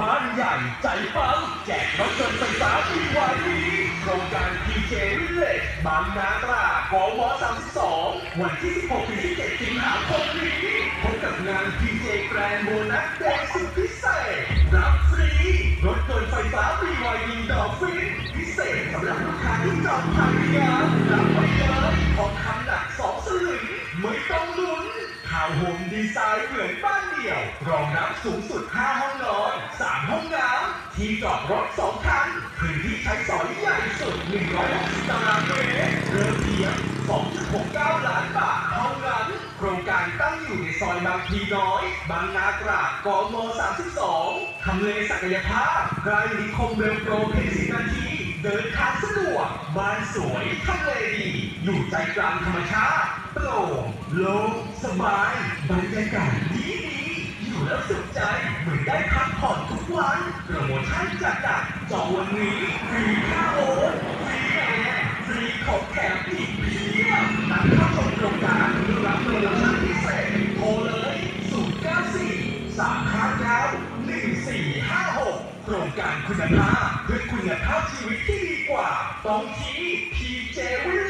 บ้านใหญ่ใจปังแจกรถยนต์ไฟฟ้าปีวารีโครงการ PJ วิเลจบางนาตรากม32 วันที่ 16ถึง17สิงหาคมนี้พบกับงาน PJ แกรนโบนัสเดย์สุดพิเศษ รับฟรีรถยนต์ไฟฟ้าปีวารีดอกฟินพิเศษสำหรับลูกค้าที่จองผ่านงานรับไปเลยทองคำหนัก 2 สลึงไม่ต้องลุ้นทาวน์โฮมดีไซน์เหมือนบ้านเดี่ยว รองรับสูงสุด 5 ห้องนอน3ห้องน้ำที่ จอดรถ2คันพื้นที่ใช้สอยใหญ่สุด160ตารางเมตรเริ่มเพียง 2.69 ล้านบาทเท่านั้นโครงการตั้งอยู่ในซอยบางพีน้อย บางนาตราดกม 32ทำเลศักยภาพใกล้นิคมเวลโปรเพียง10นาที เดินทางสะดวกบ้านสวยทำเลดี อยู่ใจกลางธรรมชาติโปร่งโล่งสบายบรรยากาศดี แล้วสุขใจเหมือนได้พักผ่อนทุกวันโปรโมชั่นจัดหนักจองวันนี้ฟรีค่าโอนฟรีแอร์ฟรีของแถมอีกเพียบนักเข้าชมโครงการเพื่อรับโปรโมชั่นพิเศษโทรเลย 094 359 1456 โครงการคุณภาพเพื่อคุณภาพชีวิตที่ดีกว่าต้องที่ PJ Village